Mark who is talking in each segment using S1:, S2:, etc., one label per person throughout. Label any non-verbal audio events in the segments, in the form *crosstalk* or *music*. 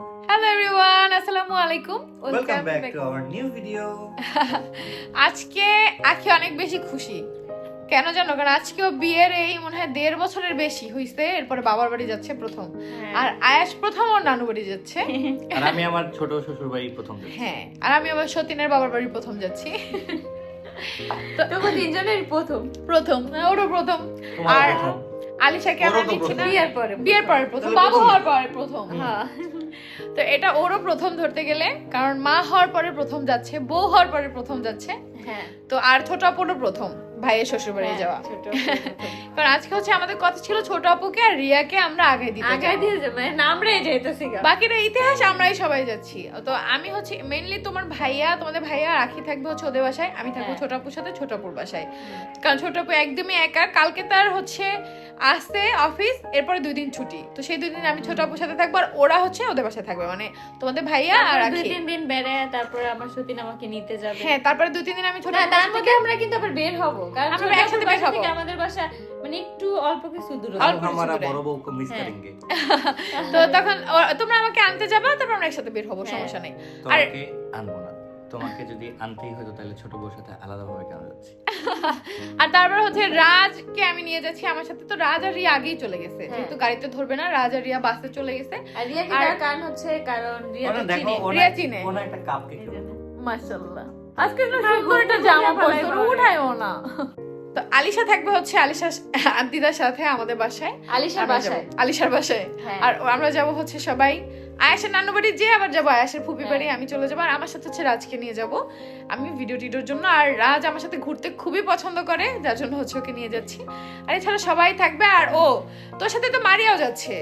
S1: Hello everyone আসসালামু আলাইকুম
S2: welcome back to our new video
S1: আজকে আখি অনেক বেশি খুশি। কেন জানো? কারণ আজকেও বিয়ের এই মনে হয় দেড় বছরের বেশি হইছে এরপরে বাবার বাড়ি যাচ্ছে প্রথম। আর আয়াস প্রথম ওর নানু বাড়ি যাচ্ছে। *laughs*
S2: আর আমি আমার ছোট শ্বশুর বাড়ি প্রথম
S1: হ্যাঁ আর আমি আবার সতীনের বাবার বাড়ি প্রথম যাচ্ছি। *laughs*
S3: তবু তিনজনের প্রথম।
S1: প্রথম ওরও প্রথম। আর আলিশাকে আমরা নিচ্ছি।
S3: বিয়ের পরে
S1: বিয়ের পরে প্রথম বাবু
S2: প্রথম।
S1: হওয়ার পরে প্রথম
S3: হ্যাঁ।
S1: তো এটা ওরও প্রথম ধরতে গেলে কারণ মা হওয়ার পরে প্রথম যাচ্ছে বউ হওয়ার পরে প্রথম যাচ্ছে।
S3: হ্যাঁ।
S1: তো আর ছোট প্রথম। ভাইয়ের শ্বশুর বাড়ি যাওয়া। *laughs* কারণ আজকে হচ্ছে আমাদের কথা ছিল ছোট আপুকে আর রিয়াকে আমরা আগে দিতে
S3: আগে দিয়ে মানে নামরে যাইতেছি
S1: বাকিটা ইতিহাস আমরাই সবাই যাচ্ছি। তো আমি হচ্ছে মেইনলি তোমার ভাইয়া তোমাদের ভাইয়া রাখি থাকবে হচ্ছে ওদের বাসায় আমি থাকব
S3: হ্যাঁ।
S1: ছোট আপুর সাথে ছোট আপুর বাসায়। কারণ ছোট আপু একদমই একা কালকে তার হচ্ছে আসতে অফিস এরপরে দুই দিন ছুটি। তো সেই দুই দিন আমি ছোট আপুর সাথে থাকব আর ওরা হচ্ছে ওদের বাসায় থাকবে মানে তোমাদের ভাইয়া আর
S3: দুই তিন দিন বেড়ে তারপরে আমার সতীন আমাকে নিতে যাবে।
S1: হ্যাঁ তারপরে দুই তিন দিন আমি ছোট
S3: তার মধ্যে আমরা কিন্তু আবার বের হব। হ্যাঁ। *laughs*
S1: আর
S2: তোমাকে যদি আনতেই হতো তাহলে ছোট বউর সাথে আলাদাভাবে কেন যাচ্ছি? *laughs*
S1: আর তারপর হচ্ছে রাজকে আমি নিয়ে যাচ্ছি আমার সাথে। তো রাজ আর রিয়া আগেই চলে গেছে। যেহেতু গাড়িতে ধরবে না রাজ আর রিয়া বাসে চলে গেছে।
S3: আর রিয়া কারণ হচ্ছে? কারণ রিয়া চিনে।
S1: রিয়া চিনে।
S2: একটা
S3: কাপকে
S1: মাশাআল্লাহ। আজকে না
S3: হ্যাঁ,
S1: সুন্দর একটা জামা পরছো উঠায়ও না। তো আলিশা থাকবে হচ্ছে আলিশা আদিদার সাথে আমাদের বাসায়।
S3: আলিশার বাসায়?
S1: আলিশার বাসায়।
S3: হ্যাঁ।
S1: আর আমরা যাব হচ্ছে সবাই আয়াসের নানু বাড়ি যে আবার যাব আয়াসের ফুপি
S3: হ্যাঁ।
S1: বাড়ি আমি চলে যাব। আর আমার সাথে হচ্ছে রাজকে নিয়ে যাব। আমি ভিডিও টিডিওর জন্য। আর রাজ আমার সাথে ঘুরতে খুবই পছন্দ করে যার জন্য হচ্ছে ওকে নিয়ে যাচ্ছি। আর এছাড়া সবাই থাকবে। আর ও তোর সাথে তো মারিয়াও যাচ্ছে।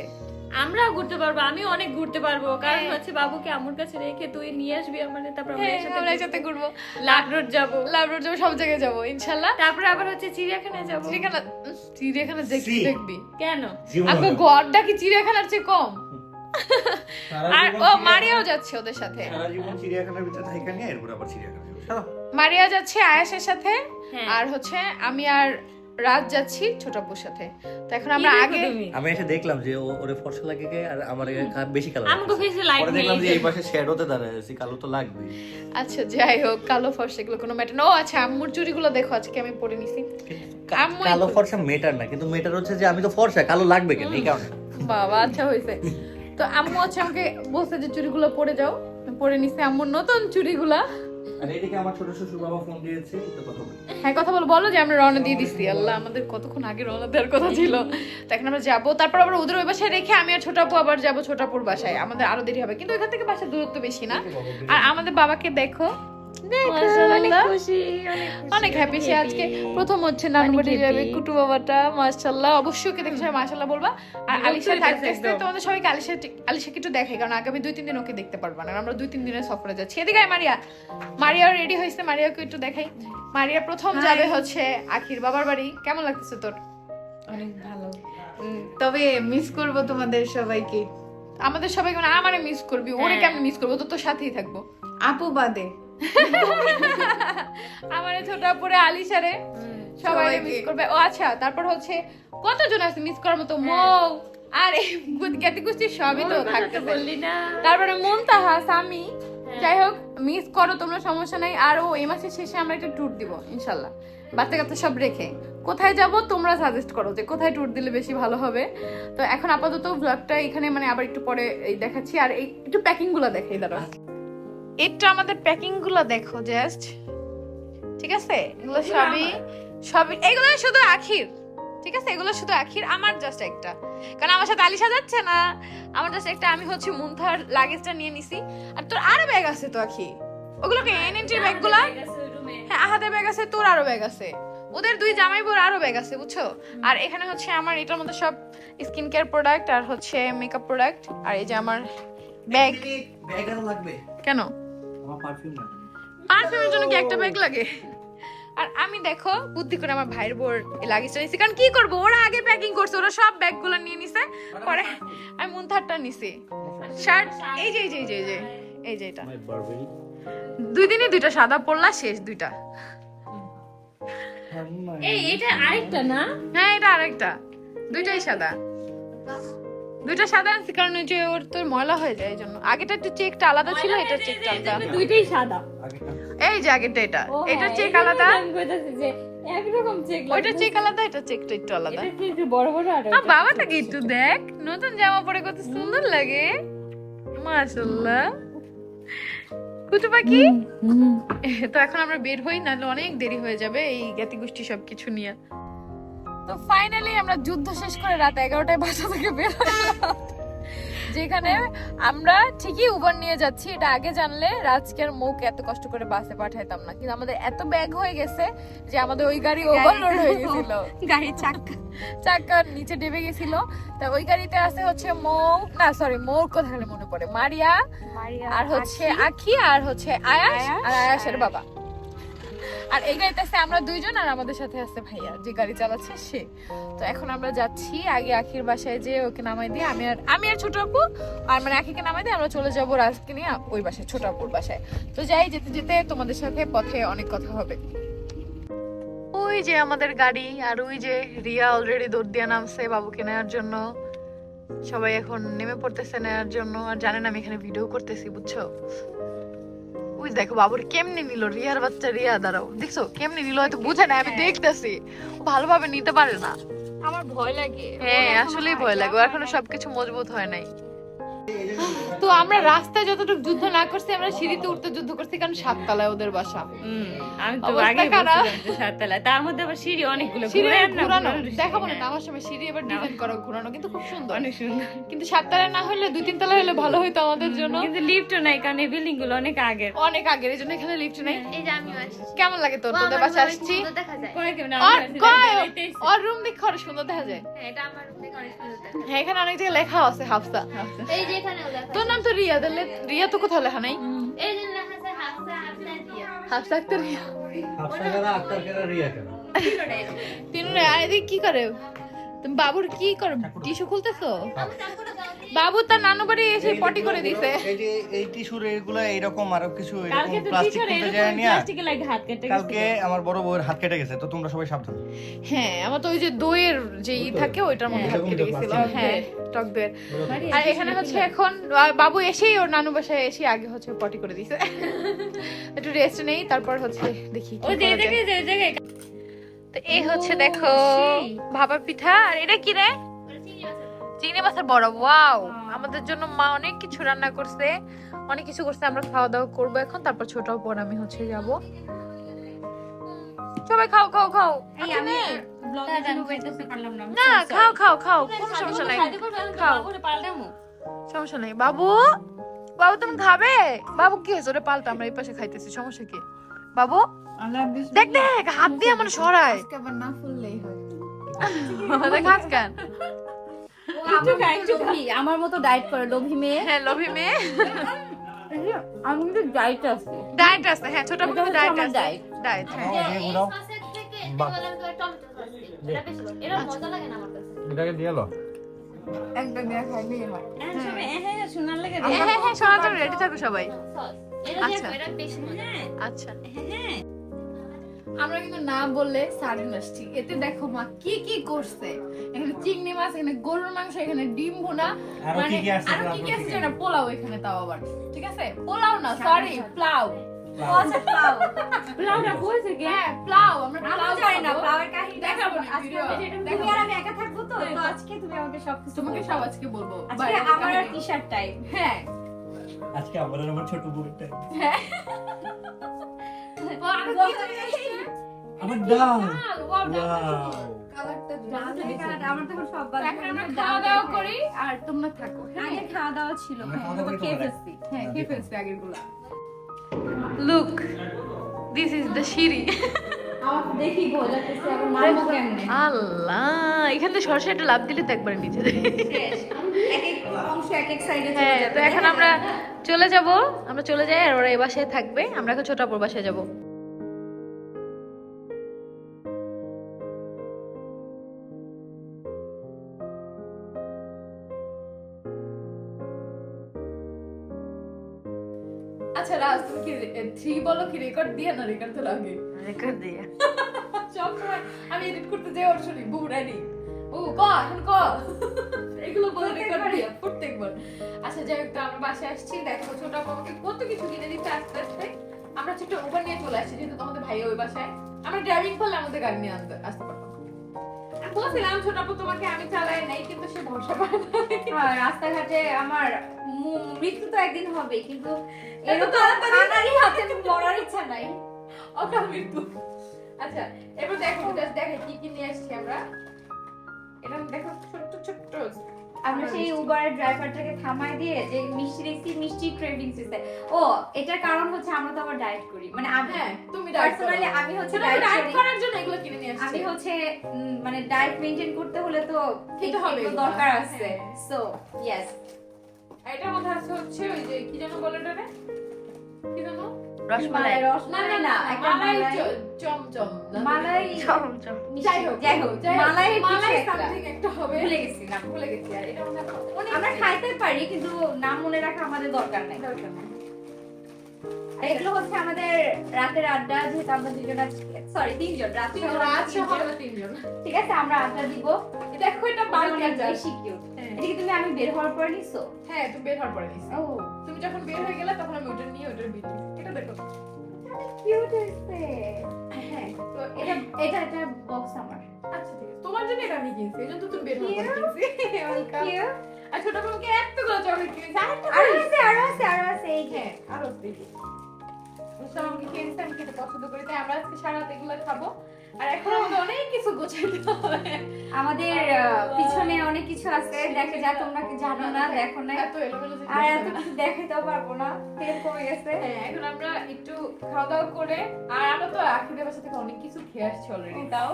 S3: আমরাও ঘুরতে পারব আমি অনেক ঘুরতে পারব। কারণ
S1: হ্যাঁ।
S3: হচ্ছে বাবুকে আমার কাছে রেখে তুই নিয়ে আসবি আমাদের তারপর আমরা
S1: হ্যাঁ,
S3: একসাথে
S1: একসাথে ঘুরবো।
S3: লাভ রোড যাব।
S1: লাভ রোড যাব সব জায়গায় যাব ইনশাল্লাহ।
S3: তারপরে আবার হচ্ছে চিড়িয়াখানায় যাব।
S1: চিড়িয়াখানা চিড়িয়াখানা দেখ-
S2: See?
S1: দেখবি।
S3: কেন?
S1: আগে গড়টা কি চিড়িয়াখানার চেয়ে কম? আর ও মারিয়াও যাচ্ছে ওদের সাথে।
S2: সারা জীবন চিড়িয়াখানার ভিতরে থাইকা নিয়ে এরপর আবার চিড়িয়াখানা
S1: মারিয়া যাচ্ছে আয়াসের সাথে
S3: হ্যাঁ।
S1: আর হচ্ছে আমি আর রাজ যাচ্ছি ছোট আপুর সাথে। তো এখন আমরা আগে
S2: আমি এসে দেখলাম যে ওরে ফর্সা লাগে কে? আর আমার বেশি কালো
S3: আমাকে ফেসে লাইট নেই
S2: দেখলাম যে এই পাশে শ্যাডোতে দাঁড়ায় আছি কালো তো লাগবে
S1: আচ্ছা যাই হোক কালো ফর্স এগুলো কোনো ম্যাটার না ও আচ্ছা আম্মুর চুড়িগুলো দেখো আজকে আমি পরে নিছি। আম্মু
S2: কালো ফর্সা মেটার না কিন্তু মেটার হচ্ছে যে আমি তো ফর্সা কালো লাগবে কেন? এই কারণে।
S1: বাবা আচ্ছা হয়েছে। তো আম্মু হচ্ছে আমাকে বলছে যে চুড়িগুলো পরে যাও। পরে নিছি আম্মুর নতুন চুড়িগুলা।
S2: আর এদিকে আমার ছোট শ্বশুর বাবা ফোন দিয়েছে তো কথা বলি।
S1: হ্যাঁ কথা বলো বলো যে আমরা রওনা দিয়ে দিচ্ছি আল্লাহ আমাদের কতক্ষণ আগে রওনা দেওয়ার কথা ছিল। তো এখন আমরা যাব। তারপর আবার ওদের ওই বাসায় রেখে আমি আর ছোট আবার যাব ছোটাপুর বাসায়। আমাদের আরও দেরি হবে কিন্তু এখান থেকে বাসার দূরত্ব বেশি না। আর আমাদের বাবাকে দেখো।
S3: অনেক
S1: হ্যাপি সে আজকে প্রথম হচ্ছে যাবে কুটু বাবাটা মাশাআল্লাহ। অবশ্যই ওকে দেখে সবাই মাশাআল্লাহ বলবা। আর আলিশা থাকতে তোমাদের সবাইকে আলিশা আলিশাকে একটু দেখাই কারণ আগামী দুই তিন দিন ওকে দেখতে পারবা না। আমরা দুই তিন দিনের সফরে যাচ্ছি। এদিকে মারিয়া। মারিয়াও রেডি হয়েছে মারিয়াকে একটু দেখাই। মারিয়া প্রথম যাবে হচ্ছে আখির বাবার বাড়ি। কেমন লাগতেছে তোর?
S3: অনেক ভালো।
S1: তবে মিস করব তোমাদের সবাইকে। আমাদের সবাইকে মানে আমারে মিস করবি ওরে
S3: হ্যাঁ।
S1: কেমন মিস করব? তো তোর সাথেই থাকব।
S3: আপু বাদে।
S1: আমারে ছোট পরে আলিশারে সবাই মিস করবে। ও আচ্ছা তারপর হচ্ছে কতজন আছে মিস করার মতো? মৌ আর এই জ্ঞাতি কুস্তি সবই তো থাকতে
S3: বললি না।
S1: তারপরে মুনতাহা সামি
S3: হ্যাঁ।
S1: যাই হোক মিস করো তোমরা সমস্যা নাই। আর ও এই মাসের শেষে আমরা একটা ট্যুর দিব ইনশাল্লাহ। বাচ্চা কাচ্চা সব রেখে। কোথায় যাব তোমরা সাজেস্ট করো যে কোথায় ট্যুর দিলে বেশি ভালো হবে। তো এখন আপাতত ব্লগটা এখানে মানে আবার একটু পরে এই দেখাচ্ছি। আর এই একটু প্যাকিংগুলো দেখাই দাঁড়ো একটু আমাদের প্যাকিংগুলো দেখো জাস্ট ঠিক আছে? এগুলো সবই সবই এগুলো শুধু আখির ঠিক আছে? এগুলো শুধু আখির আমার জাস্ট একটা। কারণ আমার সাথে আলিশা যাচ্ছে না আমার জাস্ট একটা আমি হচ্ছে মুন্থার লাগেজটা নিয়ে নিছি। আর তোর আরও ব্যাগ আছে তো আখি। ওগুলোকে এনএনটির ব্যাগগুলা হ্যাঁ আহাদের ব্যাগ আছে তোর আরও ব্যাগ আছে। ওদের দুই জামাই বোর আরও ব্যাগ আছে বুঝছ? আর এখানে হচ্ছে আমার এটার মধ্যে সব স্কিন কেয়ার প্রোডাক্ট আর হচ্ছে মেকআপ প্রোডাক্ট আর এই যে আমার ব্যাগ
S2: ব্যাগ আরও লাগবে।
S1: কেন? পারফিউমের জন্য কি একটা ব্যাগ লাগে? আর আমি দেখো বুদ্ধি করে আমার ভাইয়ের বোর লাগেজটা নিছি কারণ কি করব? ওরা আগে প্যাকিং করছে ওরা সব ব্যাগগুলো নিয়ে নিছে। পরে আমি মুনথারটা নিছি। শার্ট এই যে এই যে এই যে এই যে এই যে এটা। দুই দিনে দুইটা সাদা পড়লা শেষ দুইটা।
S3: এই এটা আরেকটা না?
S1: হ্যাঁ এটা আরেকটা। দুইটাই সাদা। দুইটা সাদা আনছি কারণ ওই যে ওর তোর ময়লা হয়ে যায় এই জন্য আগেটা একটু চেকটা আলাদা ছিল এটা চেকটা আলাদা।
S3: দুইটাই সাদা।
S1: এই যে আগেরটা এটা। এটা চেক আলাদা।
S3: আমি কইতাছি যে একরকম চেক
S1: ওইটা চেক আলাদা এটা চেকটা একটু আলাদা।
S3: এটা একটু বড় বড় আর
S1: বাবাটাকে একটু দেখ নতুন জামা পরে কত সুন্দর লাগে। মাশাআল্লাহ। কুটু পাখি? তো এখন আমরা বের হই নাহলে অনেক দেরি হয়ে যাবে এই জ্ঞাতি গোষ্ঠী সবকিছু নিয়ে। তো ফাইনালি আমরা যুদ্ধ শেষ করে রাত এগারোটায় বাসা থেকে বের হলাম। যেখানে আমরা ঠিকই উবার নিয়ে যাচ্ছি এটা আগে জানলে রাজকের মুখ এত কষ্ট করে বাসে পাঠাইতাম না। কিন্তু আমাদের এত ব্যাগ হয়ে গেছে যে আমাদের ওই গাড়ি ওভারলোড হয়ে গেছিল।
S3: গাড়ির চাকা।
S1: চাকার নিচে ডেবে গেছিল। তা ওই গাড়িতে আছে হচ্ছে মৌ না সরি মৌর কথা মনে পড়ে। মারিয়া আর হচ্ছে আখি। আর হচ্ছে আয়াস আর আয়াসের বাবা। আর এই গাড়িতে আছে আমরা দুইজন আর আমাদের সাথে আছে ভাইয়া, যে গাড়ি চালাচ্ছে সে। তো এখন আমরা যাচ্ছি আগে আখির বাসায় যে ওকে নামাই দিয়ে, আমি আর আমি আর ছোট আপু, আর মানে আখিকে নামাই দিয়ে আমরা চলে যাব রাজকে নিয়ে ওই বাসায়, ছোট আপুর বাসায়। তো যাই, যেতে যেতে তোমাদের সাথে পথে অনেক কথা হবে। ওই যে আমাদের গাড়ি আর ওই যে রিয়া অলরেডি দৌড় দিয়ে নামছে বাবুকে নেওয়ার জন্য। সবাই এখন নেমে পড়তেছে নেওয়ার জন্য, আর জানেন আমি এখানে ভিডিও করতেছি, বুঝছ? ওই দেখো বাবুর কেমনি নিল রিয়ার বাচ্চা রিয়া দাঁড়াও। দেখছ কেমনি নিল হয়তো বুঝে না আমি দেখতেছি। ভালোভাবে নিতে পারে না।
S3: আমার ভয় লাগে।
S1: হ্যাঁ আসলেই ভয় লাগে। এখনও সবকিছু মজবুত হয় নাই। তো আমরা রাস্তায় যতটুকু যুদ্ধ না করছি আমরা সিঁড়িতে উঠতে যুদ্ধ করছি কারণ সাততলায় ওদের বাসা।
S3: আমি তো আগে সাততলায়। তার মধ্যে আবার সিঁড়ি অনেকগুলো
S1: সিঁড়ি ঘোরানো
S3: ঘুরানো।
S1: দেখাবো না
S3: হ্যাঁ।
S1: আমার সময় সিঁড়ি এবার ডিজাইন করা ঘোরানো কিন্তু খুব সুন্দর।
S3: অনেক সুন্দর।
S1: কিন্তু সাততলায় না হলে দুই তিনতলা হলে ভালো হইতো আমাদের জন্য।
S3: কিন্তু লিফটও নাই কারণ এই বিল্ডিংগুলো অনেক আগের।
S1: অনেক আগের এই জন্য এখানে লিফট নেই।
S4: এই যে আমিও আসছি।
S1: কেমন লাগে তোর? তোদের বাসা
S4: অনেক
S1: আসছি?
S4: সুন্দর দেখা যায়।
S3: কয়
S1: আর রুম দেখে অনেক সুন্দর দেখা যায়।
S4: হ্যাঁ এটা আমার অনেক সুন্দর দেখা যায়।
S1: হ্যাঁ এখানে অনেক জায়গায় লেখা আছে হাফসা।
S4: এই যে
S1: তোর নাম তো রিয়া তাহলে রিয়া তো কোথাও লেখা নাই।
S4: হাফসা
S1: আক্তার রিয়া তিনুরে আর এদিকে কি করে? তুমি বাবুর কি করো টিস্যু খুলতেছো। বাবু তার নানু বাড়ি এসে পটি করে দিছে।
S5: এই যে এই টিস্যুর এগুলো এরকম আরও কিছু এরকম প্লাস্টিক যায়
S3: লাগে হাত কেটে
S5: কালকে আমার বড় বউয়ের হাত কেটে গেছে তো তোমরা সবাই সাবধান।
S1: হ্যাঁ আমার তো ওই যে দইয়ের যে ই থাকে ওইটার মধ্যে হাত কেটে গেছিল। হ্যাঁ টক দইয়ের। আর এখানে হচ্ছে এখন বাবু এসেই ওর নানু বাসায় এসে আগে হচ্ছে পটি করে দিছে। *laughs* একটু রেস্ট নেই তারপর হচ্ছে দেখি
S3: ওই যে দেখে যে জায়গায়।
S1: তো এই হচ্ছে দেখো ভাপা পিঠা আর এটা কি রে?
S4: চিংড়ি মাছের বড়া।
S1: বড় ওয়াও। আমাদের জন্য মা অনেক কিছু রান্না করছে অনেক কিছু করছে আমরা খাওয়া দাওয়া করব এখন তারপর ছোট পর আমি হচ্ছে যাব। সবাই খাও খাও খাও।
S3: পারলাম না
S1: না খাও খাও খাও কোনো সমস্যা নাই। খাও।
S3: খাও
S1: সমস্যা নেই। বাবু বাবু তুমি খাবে? বাবু কি হয়েছে? ওটা পাল্টা আমরা এই পাশে খাইতেছি সমস্যা কি? বাবু দেখ দেখ হাত দিয়ে আমার সরায়।
S3: আবার না ফুললেই হয়।
S1: কেন।
S6: আমার মতো ডায়েট করে লোভী মেয়ে।
S1: হ্যাঁ লোভি মেয়ে।
S6: আমি কিন্তু ডায়েট আছে।
S1: ডায়েট আছে হ্যাঁ ছোট ডায়েট আছে। ডায়েট। হ্যাঁ।
S5: এটাকে দিয়ে লো।
S3: একদম খাইলেই হয়। হ্যাঁ সবাই হ্যাঁ হ্যাঁ শোনার লাগে
S1: হ্যাঁ হ্যাঁ হ্যাঁ শোনার জন্য রেডি থাকো সবাই। আচ্ছা। আচ্ছা।
S3: হ্যাঁ
S1: আমরা কিন্তু না বললে সার্ডিন আসছি। এতে দেখো মা কি কি করছে। এখানে চিংড়ি মাছ এখানে গরুর মাংস এখানে ডিম ভুনা
S5: আরও কি কি
S1: কি কি
S5: তারপর
S1: আসছে
S5: কি?
S1: না পোলাও এখানে তাও আবার। ঠিক আছে? পোলাও না সরি প্লাউ।
S6: পাও
S3: পোলাওটা হয়েছে কি
S1: প্লাউ আমরা
S6: আমি
S1: প্লাউ
S6: জানি না
S1: খাব।
S6: ফ্লাওয়ার কাহিনী
S1: দেখাবো না
S6: আজকে
S1: ভিডিও
S6: আমি- তুমি আর আমি একা থাকব তো তো আজকে তুমি আমাকে সব কিছু
S1: তোমাকে সব আজকে বলব।
S6: আমার টি শার্ট টাইম
S1: হ্যাঁ
S5: আজকে আমার আর আমার ছোট? আমার ডাল।
S1: আর তোমরা থাকো হ্যাঁ।
S6: আগে খাওয়া দাওয়া ছিল।
S5: আমরা খাওয়া দাওয়া
S6: তারপর খেয়ে ফেলছি
S1: হ্যাঁ খেয়ে ফেলছি আগেরগুলা লুক দিস ইজ দ্য সিঁড়ি। আল্লাহ এখান থেকে সরাসরি একটা লাভ দিলে তো একবার নিচে
S6: এক এক অংশ এক এক সাইডে
S1: হ্যাঁ তো এখন আমরা চলে যাব আমরা চলে যাই আর ওরা এই বাসায় থাকবে আমরা এখন ছোট আপুর বাসায় যাব। আচ্ছা রাজ তুমি কি থ্রি বলো কি রেকর্ড দিয়ে না রেকর্ড তো লাগে?
S3: রেকর্ড দিয়ে। *laughs*
S1: সব সময় আমি এডিট করতে যাই ওর শুনি বউ রেডি ও ক এখন ক *laughs* এগুলো বলে রেকর্ড দিয়া প্রত্যেকবার। আচ্ছা যাই হোক তো আমরা বাসায় আসছি। দেখো ছোট আমাকে কত কিছু কিনে দিচ্ছে আস্তে আস্তে। আমরা ছোট উবার নিয়ে চলে আসছি যেহেতু তোমাদের ভাই ওই বাসায়। আমরা ড্রাইভিং করলে আমাদের গাড়ি নিয়ে আনতে আসতে পারতাম। বলছিলাম ছোট আপু তোমাকে আমি চালাই নাই কিন্তু সে ভরসা পায় না।
S6: হ্যাঁ, রাস্তাঘাটে আমার মৃত্যু তো একদিন হবে কিন্তু এরকম? আনারই *laughs* হাতে মরার ইচ্ছা নাই।
S1: অকাল মৃত্যু। আচ্ছা এবার দেখো দেখে কি কি নিয়ে আসছি আমরা। এটা দেখো ছোট্ট ছোট্ট।
S6: আমরা সেই উবারের ড্রাইভারটাকে থামাই দিয়ে যে মিষ্টি দেখছি মিষ্টি ক্রেভিংস হচ্ছে ও এটার কারণ হচ্ছে আমরা তো আবার ডায়েট করি। মানে আমি
S1: হ্যাঁ তুমি
S6: পার্সোনালি আমি হচ্ছে
S1: ডায়েট করার জন্য এগুলো কিনে নিয়ে
S6: আমি হচ্ছে মানে ডায়েট মেইনটেইন করতে হলে তো
S1: খেতে হবে।
S6: দরকার আছে।
S1: হ্যাঁ।
S6: সো ইয়েস
S1: এটার মধ্যে আছে হচ্ছে ওই যে কি যেন বলে এটা রে? কি যেন?
S3: রসমালাই।
S6: রসমালাই
S1: না না
S6: একটা
S1: মালাই চমচম
S6: মালাই
S3: চমচম।
S1: যাই হোক
S6: যাই হোক মালাই
S1: মালাই সামথিং একটা হবে।
S6: ভুলে গেছি নাম
S1: ভুলে গেছি আর এটা মনে
S6: আমরা খাইতে পারি কিন্তু নাম মনে রাখা আমাদের দরকার নাই।
S1: দরকার নেই।
S6: এগুলো হচ্ছে আমাদের রাতের আড্ডা যেহেতু আমরা দুজন সরি তিনজন রাত
S1: তিনজন,
S6: ঠিক আছে আমরা আড্ডা দিব।
S1: দেখো এটা আচার।
S6: বেশি কিউট। এটা কি তুমি আমি বের হওয়ার পর নিছো?
S1: হ্যাঁ তুমি বের হওয়ার পরে নিছি।
S6: ও।
S1: তুমি যখন বের হয়ে গেলে তখন আমি ওটা নিয়ে ওটার বিল এটা দেখো।
S6: কিউট হইছে
S1: হ্যাঁ
S6: তো এটা এটা এটা বক্স আমার।
S1: আচ্ছা ঠিক আছে। তোমার জন্য এটা আমি কিনছি। এই জন্য তুমি বের হওয়ার পরে কিনছি। ওয়েলকাম. আর ছোট বোনকে এতগুলো চকলেট কিনেছি। আরেকটা
S6: আরও আছে আরও আছে আরও আছে এই যে।
S1: হ্যাঁ আরও দেখি আমাকে কিনছে আমি খেতে পছন্দ করি তাই আমরা আজকে সারা রাত এগুলো খাব। আর এখন আমাদের অনেক কিছু গোছাইতে হবে।
S6: আমাদের পিছনে অনেক কিছু আছে দেখে যা তোমরা কি জানো না দেখো না
S1: এত এলোমেলো
S6: আর এত
S1: হবে।
S6: কিছু দেখাতেও পারব না তেল কমে গেছে।
S1: হ্যাঁ এখন আমরা একটু খাওয়া দাওয়া করে আর আমরা তো আখিদের বাসা থেকে অনেক কিছু খেয়ে আসছি অলরেডি তাও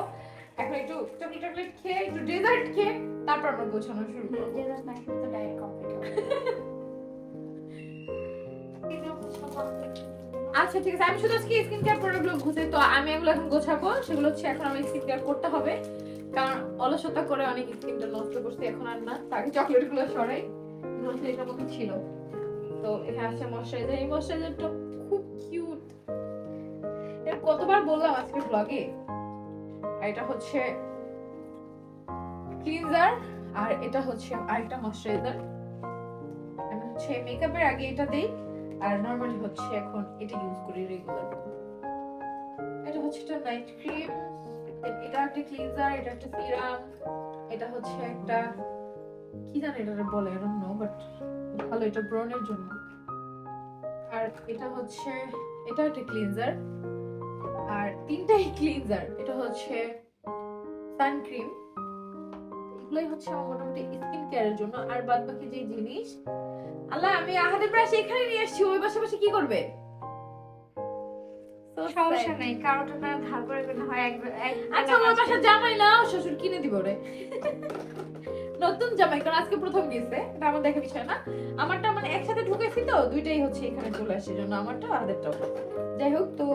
S1: এখন একটু চকলেট টকলেট খেয়ে একটু ডেজার্ট খেয়ে তারপর আমরা গোছানো শুরু করব।
S6: জেলাস না কিন্তু ডায়েট কমপ্লিট
S1: আচ্ছা ঠিক আছে। আমি শুধু আজকে স্কিন কেয়ার প্রোডাক্টগুলো ঘুষে তো আমি এগুলো এখন গোছাবো। সেগুলো হচ্ছে এখন আমি স্কিন কেয়ার করতে হবে। কারণ অলসতা করে অনেক স্কিনটা নষ্ট করছি। এখন আর না। তাকে চকলেটগুলো সরাই মতো ছিল। তো এখানে আছে ময়শ্চারাইজার এই ময়শ্চারাইজারটা খুব কিউট এর কতবার বললাম আজকে ব্লগে আর এটা হচ্ছে ক্লিনজার আর এটা হচ্ছে আরেকটা ময়শ্চারাইজার আমি হচ্ছে মেকআপের আগে এটা দেই। আর নরমালি হচ্ছে এখন এটা ইউজ করি রেগুলার এটা হচ্ছে একটা নাইট ক্রিম এটা একটা ক্লিনজার এটা একটা সিরাম এটা হচ্ছে একটা, কি জানি এটা বলে আই নো বাট ভালো এটা ব্রনের জন্য। আর এটা হচ্ছে, এটা একটা ক্লিনজার আর তিনটাই ক্লিনজার এটা হচ্ছে সান ক্রিম এগুলোই হচ্ছে আমার মোটামুটি স্কিন কেয়ারের জন্য। আর বাদ বাকি যে জিনিস আল্লাহ আমি আহাদের ব্রাশ এখানে নিয়ে আসছি ওই পাশে পাশে কি করবে?
S6: সমস্যা
S1: sad.
S6: কারোটা না ধার করে না হয় এক এক
S1: আচ্ছা আমার বাসা জামাই না শ্বশুর কিনে দিব রে নতুন জামাই কারণ আজকে প্রথম গেছে এটা আমার দেখা বিষয় না। আমারটা মানে একসাথে ঢুকেছি তো দুইটাই হচ্ছে এখানে চলে জন্য আমারটা আদেরটাও যাই হোক তো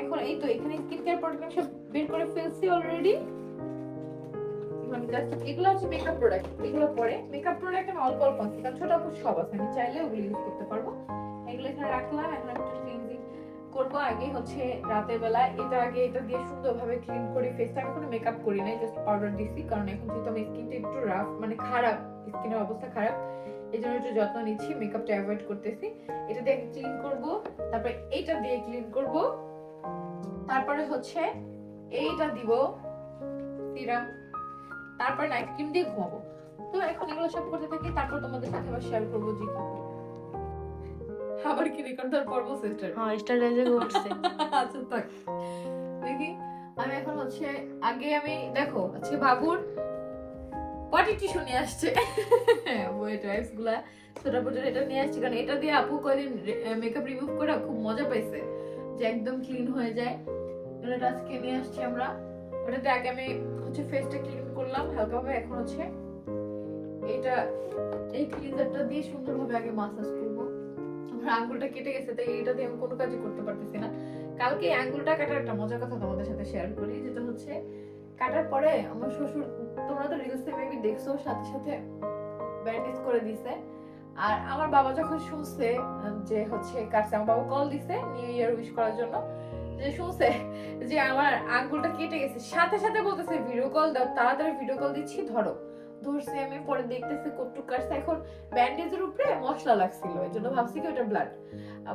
S1: এখন এই তো এখানে স্কিন কেয়ার প্রোডাক্ট সব বের করে ফেলছি অলরেডি এগুলো হচ্ছে মেকআপ প্রোডাক্ট এগুলো পরে মেকআপ প্রোডাক্ট আমি অল্প অল্প আছে, কারণ ছোট আপু সব আছে, আমি চাইলে ওগুলো ইউজ করতে পারব। এগুলো এখানে রাখলাম, এখন একটা ক্লিনজিং করব। আগে হচ্ছে রাতের বেলা এটা আগে এটা দিয়ে সুন্দরভাবে ক্লিন করি ফেসটা আমি কোনো মেকআপ করি নাই জাস্ট পাউডার দিছি, কারণ এখন যেহেতু আমার স্কিনটা একটু রাফ মানে খারাপ স্কিনের অবস্থা খারাপ এই জন্য একটু যত্ন নিচ্ছি মেকআপটা অ্যাভয়েড করতেছি। এটা দিয়ে ক্লিন করব, তারপরে এইটা দিয়ে ক্লিন করব। তারপরে হচ্ছে এইটা দিব সিরাম তারপর নাইট ক্রিম দিয়ে ঘুমাবো। তো এখন এগুলো সব করতে থাকি তারপর তোমাদের সাথে আবার শেয়ার করব যে। আবার কি রেকর্ড দেওয়ার পর্ব সিস্টার
S3: হ্যাঁ স্টারলাইজে *laughs*
S1: আচ্ছা থাক। দেখি আমি এখন হচ্ছে আগে আমি দেখো আজকে বাবুর পটি টিস্যু নিয়ে আসছে। ওয়েট ওয়াইপসগুলা ছোটা এটা নিয়ে আসছে। কারণ এটা দিয়ে আপু কয়দিন মেকআপ রিমুভ করে খুব মজা পাইছে যে একদম ক্লিন হয়ে যায়। এটা আজকে নিয়ে আসছি আমরা। ওটাতে আগে আমি হচ্ছে ফেসটা ক্লিন করলাম হালকাভাবে এখন হচ্ছে এটা, এই ক্লিনজারটা দিয়ে সুন্দরভাবে আগে মাসাজ করব। আমার আঙ্গুলটা কেটে গেছে, তাই এটা দিয়ে আমি কোনো কাজই করতে পারতেছি না। কালকে আঙ্গুলটা কাটার একটা মজার কথা তোমাদের সাথে শেয়ার করি, যেটা হচ্ছে কাটার পরে আমার শ্বশুর, তোমরা তো রিলসে মেবি দেখছ, সাথে সাথে ব্যান্ডেজ করে দিছে। আর আমার বাবা যখন শুনছে, যে হচ্ছে কাটছে, আমার বাবা কল দিছে নিউ ইয়ার উইশ করার জন্য। যে শুনছে যে আমার আঙ্গুলটা কেটে গেছে, সাথে সাথে বলতেছে ভিডিও কল দাও, তাড়াতাড়ি ভিডিও কল দিচ্ছি, ধরো। ধরছি, আমি পরে দেখতেছি কটুক কাটছে। এখন ব্যান্ডেজের উপরে মশলা লাগছিল, এই জন্য ভাবছি কি ওটা ব্লাড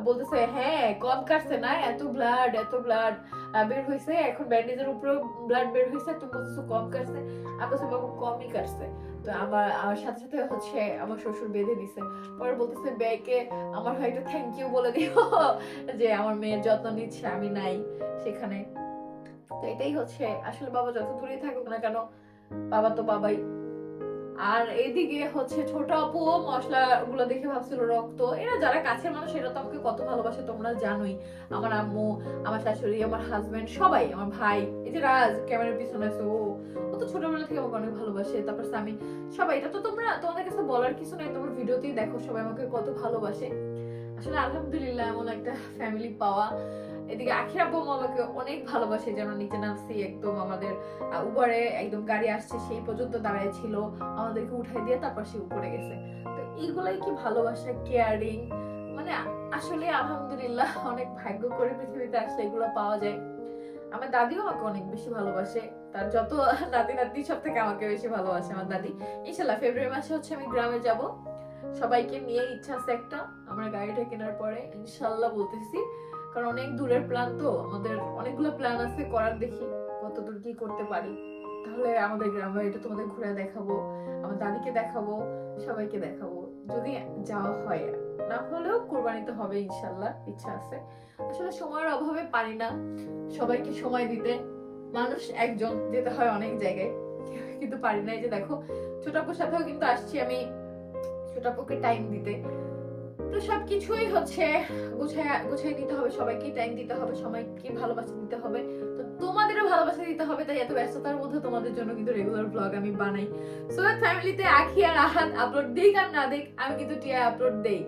S1: বলতেছে হ্যাঁ কম কাটছে না, এত ব্লাড এত ব্লাড বের হয়েছে এখন ব্যান্ডেজের উপরে ব্লাড বের হয়েছে তুমি বলতেছো, কম কাটছে। আমি বাবু, কমই কাটছে। তো আমার আমার সাথে সাথে হচ্ছে আমার শ্বশুর বেঁধে দিছে। পরে বলতেছে ব্যয়কে আমার হয় থ্যাংক ইউ বলে দিও, যে আমার মেয়ের যত্ন নিচ্ছে, আমি নাই সেখানে। তো এটাই হচ্ছে, আসলে বাবা যত দূরেই থাকুক না কেন, বাবা তো বাবাই। আর এইদিকে হচ্ছে ছোট আপু মশলা গুলো দেখে ভাবছিল রক্ত। এরা যারা কাছের মানুষ, এরা তো আমাকে কত ভালোবাসে, তোমরা জানোই। আমার আম্মু, আমার শাশুড়ি, আমার হাজবেন্ড সবাই, আমার ভাই, এই যে রাজ, ক্যামেরার পিছনে আছে, ও ও তো ছোটবেলা থেকে আমাকে অনেক ভালোবাসে, তারপর স্বামী সবাই। এটা তো তোমরা, তোমাদের কাছে বলার কিছু নেই, তোমার ভিডিওতেই দেখো সবাই আমাকে কত ভালোবাসে। আসলে আলহামদুলিল্লাহ এমন একটা ফ্যামিলি পাওয়া। এদিকে আখির আব্বু আমাকে অনেক ভালোবাসে, যেন নিচে নামছি একদম আমাদের উপরে একদম গাড়ি আসছে, সেই পর্যন্ত দাঁড়ায় ছিল আমাদেরকে উঠাই দিয়ে তারপর সে উপরে গেছে। তো এইগুলাই কি ভালোবাসা কেয়ারিং মানে আসলে আলহামদুলিল্লাহ *laughs* অনেক ভাগ্য করে পৃথিবীতে আসলে এগুলো পাওয়া যায়। আমার দাদিও আমাকে অনেক বেশি ভালোবাসে। তার যত *laughs* নাতি নাতি সব থেকে আমাকে বেশি ভালোবাসে আমার দাদি। ইনশাল্লাহ ফেব্রুয়ারি মাসে হচ্ছে আমি গ্রামে যাব। সবাইকে নিয়ে ইচ্ছা আছে একটা। আমার গাড়িটা কেনার পরে ইনশাল্লাহ বলতেছি কারণ অনেক দূরের প্ল্যান তো, আমাদের অনেকগুলো প্ল্যান আছে করার দেখি কত দূর কি করতে পারি। তাহলে আমাদের গ্রাম বাড়িটা তোমাদের ঘুরে দেখাবো, আমার দাদিকে দেখাবো, সবাইকে দেখাবো। যদি যাওয়া হয়, না হলেও কোরবানিতে হবে ইনশাল্লাহ, ইচ্ছা আছে। আসলে সময়ের অভাবে পারি না, সবাইকে সময় দিতে। মানুষ একজন, যেতে হয় অনেক জায়গায়। কিন্তু পারি না এই যে দেখো ছোটাপুর সাথেও কিন্তু আসছি আমি ছোটাপুকে টাইম দিতে। তো সব কিছুই হচ্ছে, গুছায় গুছাই নিতে হবে সবাইকে টাইম দিতে হবে, সবাইকে ভালোবাসা দিতে হবে। তোমাদেরও ভালোবাসা দিতে হবে, তাই এত ব্যস্ততার মধ্যে তোমাদের জন্য কিন্তু রেগুলার ব্লগ আমি বানাই। সো দ্যাট ফ্যামিলিতে আখি আর আহাত আপলোড দিক আর না দিক, আমি কিন্তু টিয়া আপলোড দেই।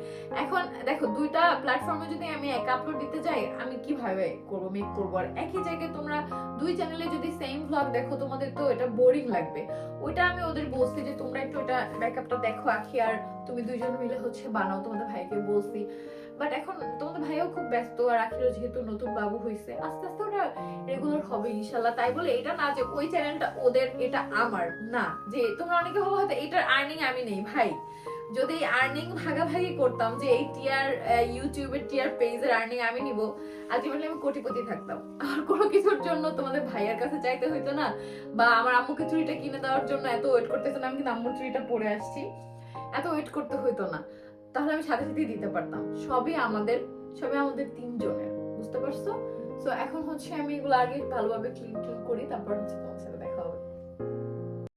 S1: এখন দেখো, দুইটা প্ল্যাটফর্মে যদি আমি এক আপলোড দিতে যাই, আমি কীভাবে করব মেক করব? আর একই জায়গায় তোমরা দুই চ্যানেলে যদি সেম ব্লগ দেখো, তোমাদের তো এটা বোরিং লাগবে। ওইটা আমি ওদের বলছি যে তোমরা একটু এটা ব্যাকআপটা দেখো, আখি আর তুমি দুইজন মিলে হচ্ছে বানাও, তোমাদের ভাইকে বলছি। বাট এখন তোমাদের ভাইও খুব ব্যস্ত আর আখিরও যেহেতু নতুন বাবু হয়েছে আস্তে আস্তে ওটা রেগুলার হবে ইনশাল্লাহ তাই বলে এটা না যে ওই চ্যানেলটা ওদের, এটা আমার, না। যে তোমরা অনেকে ভাবো হয়তো এটার আর্নিং আমি নেই, ভাই। যদি আর্নিং ভাগাভাগি করতাম, যে এই টিয়ার ইউটিউবের টিয়ার পেজের আর্নিং আমি নিব আলটিমেটলি আমি কোটিপতি থাকতাম। আর কোনো কিছুর জন্য তোমাদের ভাইয়ের কাছে চাইতে হইতো না, বা আমার আম্মুকে চুরিটা কিনে দেওয়ার জন্য এত ওয়েট করতেছে না, আমি কিন্তু আম্মুর চুরিটা পরে আসছি। এত ওয়েট করতে হইতো না। তাহলে আমি সাথে সাথেই দিতে পারতাম। সবই আমাদের সবই আমাদের তিনজনের, বুঝতে পারছ? তো এখন হচ্ছে আমি এগুলো আগে ভালোভাবে ক্লিন ক্লিন করি, তারপর হচ্ছে তোমার সাথে দেখা হবে।